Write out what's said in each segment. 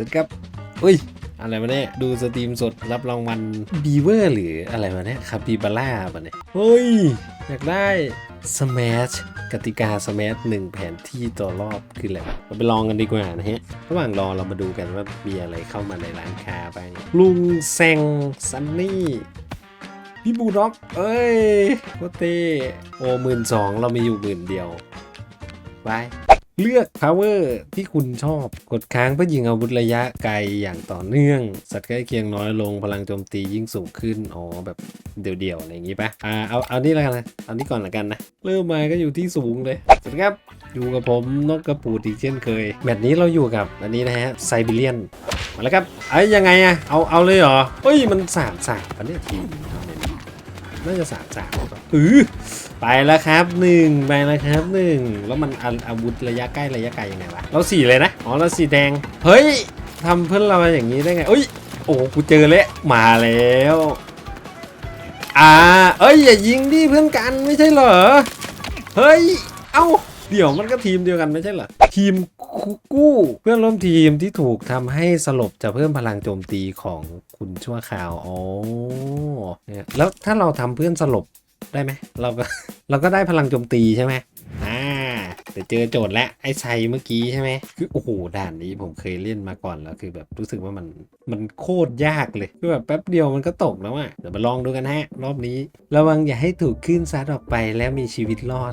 สวัสดีครับอุ้ย อะไรมาเนี่ย ดูสตรีมสดรับรางวัลบีเวอร์หรืออะไรมาเนี่ยคาปิบาร่าปะเนี่ยเฮ้ย อยากได้ Smash กติกา Smash หนึ่งแผนที่ต่อรอบคืออะไรวะเราไปลองกันดีกว่านะฮะ ระหว่างรอเรามาดูกันว่ามีอะไรเข้ามาในร้านค้าบ้าง ลุงแซงซันนี่พี่บูด็อก เอ้ยโคตรเต้โอ้หมื่นสองเรามีอยู่หมื่นเดียวไป เลือก power ที่คุณชอบ กดค้างเพื่อยิงอาวุธระยะไกลอย่างต่อเนื่อง สัตว์ใกล้เคียงน้อยลงพลังโจมตียิ่งสูงขึ้น อ๋อ แบบเดี่ยวๆ อะไรอย่างงี้ปะอ่าเอาเอานี่แล้วกันนะ เอานี่ก่อนละกันนะ เริ่มมาก็อยู่ที่สูงเลย สวัสดีครับ อยู่กับผมนกกระปูดอีกเช่นเคยแบบนี้เราอยู่กับอันนี้นะฮะไซบีเรียนมาแล้วครับไอ้ยังไงอะเอาเอาเลยเหรอเฮ้ยมันสามสามปะเนี่ยที น่าจะสามสามอือไปแล้วครับหนึ่งไปแล้วครับหนึ่งแล้วมันอาอาวุธระยะใกล้ระยะไกลยังไงวะเราสีเลยนะอ๋อเราสีแดงเฮ้ยทำเพื่อนเราอย่างนี้ได้ไงเอ้ยโอ้โหกูเจอแล้วมาแล้วอ่าเอ้ยอย่ายิงดิเพื่อนกันไม่ใช่เหรอเฮ้ย เอ้า เดี๋ยวมันก็ทีมเดียวกันไม่ใช่เหรอ ทีมกู้ เพื่อนร่วมทีมที่ถูกทำให้สลบจะเพิ่มพลังโจมตีของคุณชั่วคราวอ๋อเนี่ยแล้วถ้าเราทำเพื่อนสลบได้ไหมเราก็เราก็ได้พลังโจมตีใช่ไหมอ่า แต่เจอโจทย์แล้วไอ้ชัยเมื่อกี้ใช่ไหมคือโอ้โหด่านนี้ผมเคยเล่นมาก่อนแล้วคือแบบรู้สึกว่ามันมันโคตรยากเลยคือแบบแป๊บเดียวมันก็ตกแล้วอะเดี๋ยวมาลองดูกันฮะ รอบนี้ ระวังอย่าให้ถูกขึ้นซัดออกไปแล้วมีชีวิตรอด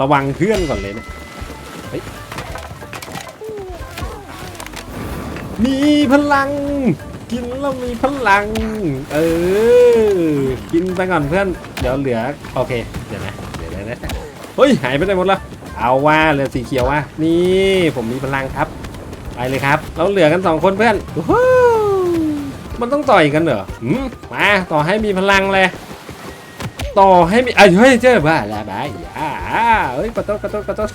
ระวังเพื่อนก่อนเลยนะเฮ้ยมีพลัง กินแล้วมีพลัง เออ กินไปก่อนเพื่อน เดี๋ยวเหลือ โอเค เดี๋ยวนะ เดี๋ยวนะเฮ้ย หายไปไหนหมดแล้ว เอาว่าเหลือสีเขียวว่านี่ผมมีพลังครับ ไปเลยครับ เราเหลือกันสองคนเพื่อนมันต้องต่อยกันเหรอมาต่อให้มีพลังเลยต่อให้มีเอ้เฮ้ยเจ้าบ้าละบ้าอย่าเฮ้ยกระโดดกระโดดกระโดด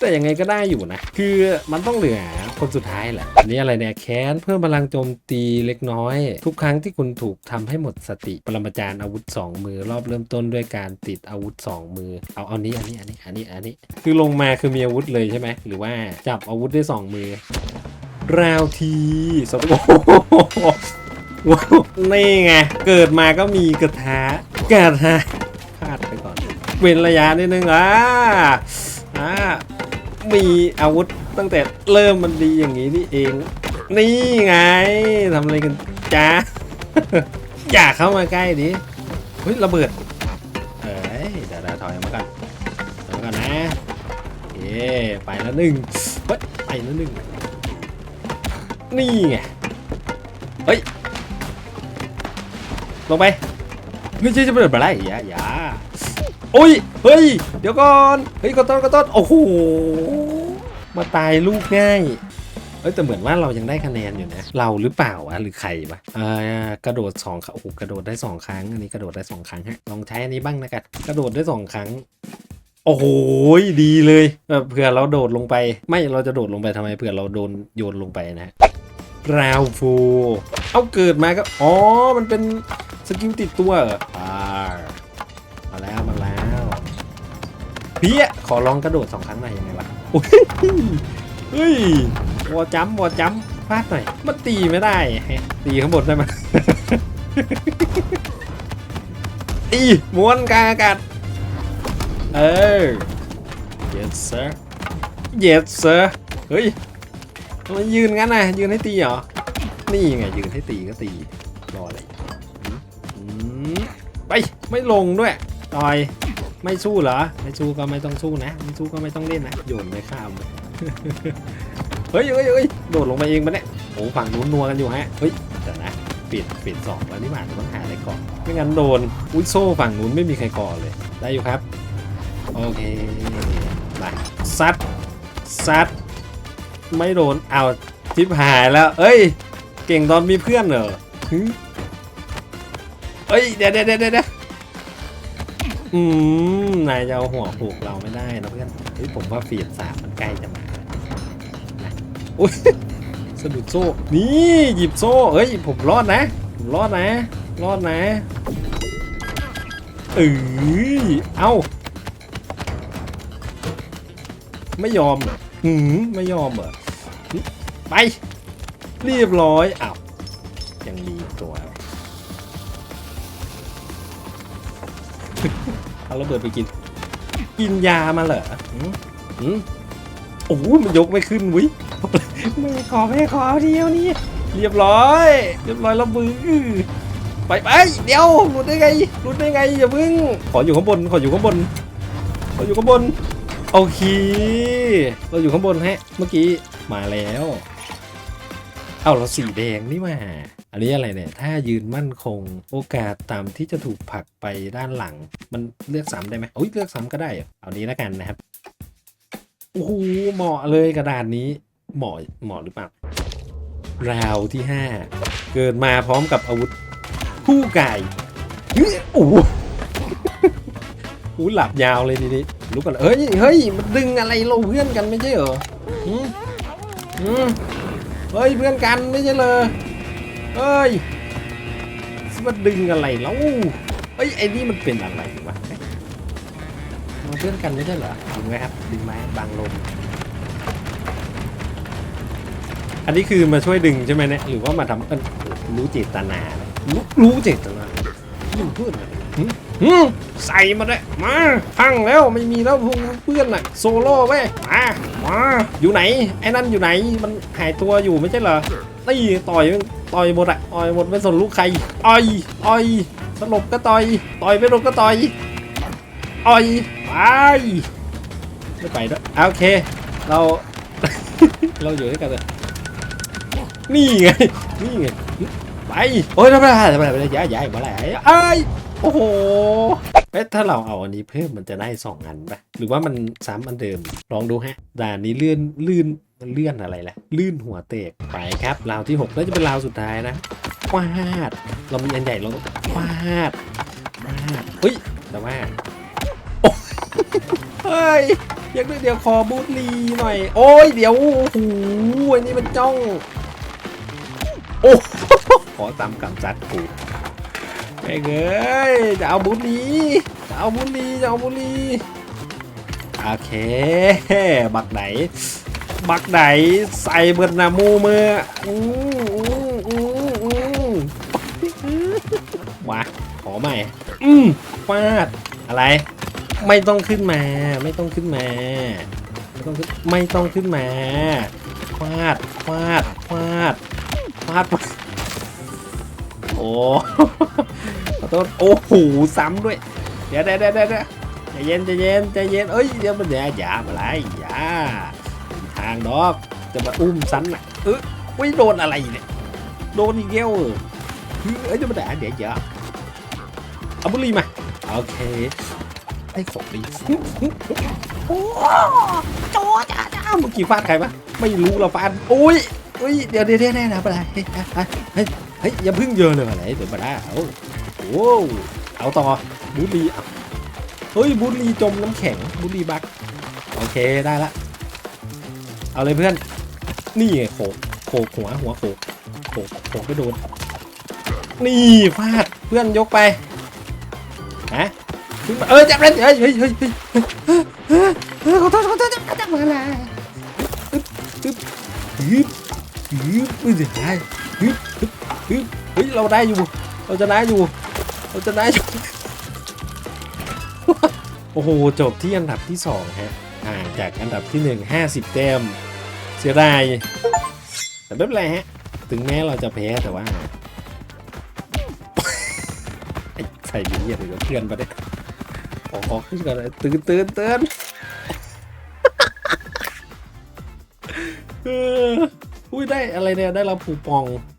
แต่ยังไงก็ได้อยู่นะ คือมันต้องเหลือ คนสุดท้ายแหละอันนี้อะไรเนี่ยแค้นเพิ่มพลังโจมตีเล็กน้อย ทุกครั้งที่คุณถูกทำให้หมดสติปรมาจารย์อาวุธ 2 มือ รอบเริ่มต้นด้วยการติดอาวุธ 2 มือ เอาเอานี้อันนี้อันนี้อันนี้อันนี้คือลงมาคือมีอาวุธเลยใช่ไหมหรือว่าจับอาวุธด้สองมือราวทีสโอ้โหว้าวนี่ไง เกิดมาก็มีกระทะกระทะพลาดไปก่อน เว้นระยะนิดนึงอ่าอ่ามีอาวุธ ตั้งแต่เริ่มมันดีอย่างนี้นี่เอง นี่ไงทำอะไรกันจ้าอย่าเข้ามาใกล้ดิเฮ้ยระเบิดเอ้ยเดี๋ยวถอยมาก่อนถอยมาก่อนนะเย้ไปแล้วหนึ่งเฮ้ยไปแล้วหนึ่งนี่ไงเฮ้ยลงไปไม่ใช่จะเปิดอะไรอย่าอย่าโอ้ยเฮ้ยเดี๋ยวก่อนเฮ้ยกระต้นกระต้นโอ้โห มาตายลูกง่ายเอ้ยแต่เหมือนว่าเรายังได้คะแนนอยู่นะ เราหรือเปล่าวะหรือใครวะอ่ากระโดดสองครั้งโอ้โหกระโดดได้สองครั้ง อันนี้กระโดดได้สองครั้งฮะลองใช้อันนี้บ้างนะกันกระโดดได้สองครั้ง โอ้โหดีเลยแบบเผื่อเราโดดลงไป ไม่เราจะโดดลงไปทำไมเผื่อเราโดนโยนลงไปนะฮะราวฟูเอาเกิดมาก็อ๋อมันเป็นสกิลติดตัวออ่ามาแล้วมาแล้วเพี้ยขอลองกระโดดสองครั้งหน่อยยังไงวะ โอ้ยเฮ้ยวอจัมป์วอจัมพลาดหน่อยมันตีไม่ได้ตีข้างบนได้ไหมตีม้วนกลางอากาศเออ yes sir yes sir เฮ้ยทำไมยืนงั้นน่ะยืนให้ตีเหรอ นี่ไงยืนให้ตีก็ตีรออะไรไปไม่ลงด้วยต่อย ไม่สู้เหรอ ไม่สู้ก็ไม่ต้องสู้นะ ไม่สู้ก็ไม่ต้องเล่นนะ โยนไปข้าม เฮ้ยเฮ้ยเฮ้ยโดดลงไปเองปะเนี่ยโอ้ฝั่งนู้นนัวกันอยู่ฮะ เฮ้ยเดี๋ยวนะปิดปิดสองแล้วนี่หว่าต้องหาอะไรก่อน ไม่งั้นโดน อุ้ยโซ่ฝั่งนู้นไม่มีใครก่อเลย ได้อยู่ครับ โอเคมาซัด ซัด ไม่โดน เอาทิปหายแล้ว เอ้ย เก่งตอนมีเพื่อนเหรอหึเอ้ย เดี๋ยวเดี๋ยวเดี๋ยวเดี๋ยว อืมนายจะเอาหัวผูกเราไม่ได้นะเพื่อนเฮ้ยผมว่าฟีดสามมันใกล้จะมานะอุ้ยสะดุดโซ่ นี่หยิบโซ่เฮ้ยผมรอดนะ ผมรอดนะ รอดนะเอ้ยเอ้า ไม่ยอมเหรอหืมไม่ยอมเหรอ ไป เรียบร้อยอ้าวยังมีตัว เอาระเบิดไปกิน กินยามาเหรอหืมหืมโอ้โหมันยกไม่ขึ้นวิไม่ขอไม่ขอเดียวนี่เรียบร้อย เรียบร้อยแล้วมือไปไปเดี๋ยวหลุดได้ไงหลุดได้ไงอย่าพิ่งขออยู่ข้างบนขออยู่ข้างบนขออยู่ข้างบนโอเคเราอยู่ข้างบนฮะเมื่อกี้มาแล้ว เอ้าเราสีแดงนี่มาอันนี้อะไรเนี่ย ถ้ายืนมั่นคงโอกาสตามที่จะถูกผลักไปด้านหลัง มันเลือกซ้ำได้ไหมโอ้ยเลือกซ้ำก็ได้เอเอานี้แล้วกันนะครับ โอ้โหเหมาะเลยกระดานนี้ เหมาะเหมาะหรือเปล่าราวที่ 5 เกิดมาพร้อมกับอาวุธคู่กายเฮ้ยโอ้โหหลับยาวเลยทีนี้ลุกก่อนเฮ้ยเฮ้ยมันดึงอะไรเราเพื่อนกันไม่ใช่เหรอหืมหืม เฮ้ยเพื่อนกันไม่ใช่เลยเฮ้ยมันดึงอะไรแล้วเฮ้ยไอ้นี่มันเป็นอะไรวะเอ๊ะเราเพื่อนกันไม่ใช่เหรอดึงไหมครับดึงไหมบางลมอันนี้คือมาช่วยดึงใช่ไหมเนี่ยหรือว่ามาทำเอ้ยรู้เจตนา รู้รู้เจตนาเพื่อนอะไร หึหึใส่มาเลยมาพังแล้วไม่มีแล้วพวกเพื่อนน่ะโซโล่เว้ยมามาอยู่ไหนไอ้นั่นอยู่ไหนมันหายตัวอยู่ไม่ใช่เหรอนี่ต่อยต่อยหมดอะต่อยหมดไม่สนลูกใครต่อยต่อยสลบก็ต่อย ต่อยไม่ลงก็ต่อยต่อยไปไม่ไปด้วยโอเค เรา เราอยู่ด้วยกันเลยนี่ไงนี่ไงไปโอ้ยทำไมทำไมทำไมย้ายย้ายมาไหนไอ้ โอ้โหเอ๊ะถ้าเราเอาอันนี้เพิ่มมันจะได้สองอันปะหรือว่ามันซ้ำอันเดิม ลองดูฮะด่านนี้เลื่อนลื่นเลื่อนอะไรล่ะ ลื่นหัวเตกไปครับราวที่6แล้วจะเป็นราวสุดท้ายนะฟาด เรามีอันใหญ่เราฟาดฟาดเฮ้ย แต่ว่า โอ้เฮ้ยยังเดี๋ยวขอบูทลีหน่อย โอ้ย เดี๋ยว โอ้โหอันนี้มันจ้อง โอ้ ขอตามกำจัดกู ไอ้เงยจะเอาบุหรีจะเอาบุหรีจะเอาบุหรีโอเค บักไหน บักไหนใส่เบิดนามูมืออืมอืมอืมอืมมาขอใหม่ อืมฟาด อะไร ไม่ต้องขึ้นมา ไม่ต้องขึ้นมา ไม่ต้องขึ้นไม่ต้องขึ้นมาฟาดฟาดฟาดฟาด โอ้ขอโทษโอ้โหซ้ำด้วย เดี๋ยวเดี๋ยวเดี๋ยวเดี๋ยวใจเย็นใจเย็นใจเย็นเอ้ยเดี๋ยวมันอย่าอย่ามาไรอย่าทางดอกจะมาอุ้มซันน่ะเออไม่โดนอะไรเนี่ยโดนอีกแล้วเออเอ้ยจะมาด่าเดี๋ยวอย่าเอาบุหรีมาโอเคไอ้ของดีโอ้จจ้าจ้าเมื่อกี้ฟาดใครปะไม่รู้เราฟาดโอ้ยอุ้ยเดี๋ยวเดี๋ยวเดี๋ยวเดี๋ยวนะไรเฮ้ย ฮ้ยยอย่าพึ่งเยอะเลยอะไรเดี๋ยวมาได้เอาโอ้เอาต่อบุหรีเฮ้ยบุหรีจมน้ำแข็งบุหรีบักโอเคได้ละเอาเลยเพื่อน นี่ไงโขกโขกหัวหัวโขกโขกโขกไม่โดนนี่ฟาดเพื่อนยกไปฮะขึ้นมาเออจับเลยเฮ้ยเฮ้ยเฮ้ยเฮ้ยเฮ้ยขอโทษขอโทษจับจับมาละอึ๊บอึ๊บอึ๊บอึ๊บอึ๊บตึ๊บ อึ๊บอึ๊บเฮ้ยเราได้อยู่ เราจะได้อยู่ เราจะได้อยู่โอ้โห จบที่อันดับที่สองฮะห่างจากอันดับที่หนึ่งห้าสิบแต้มเสียดายแต่ไม่เป็นไรฮะ ถึงแม้เราจะแพ้แต่ว่าใส่ดีเยี่ยมเลยเพื่อนมาได้ขอขอขึ้นก่อนเลยตื่นตื่นตื่นอออุ้ยได้อะไรเนี่ย ได้รับผูปอง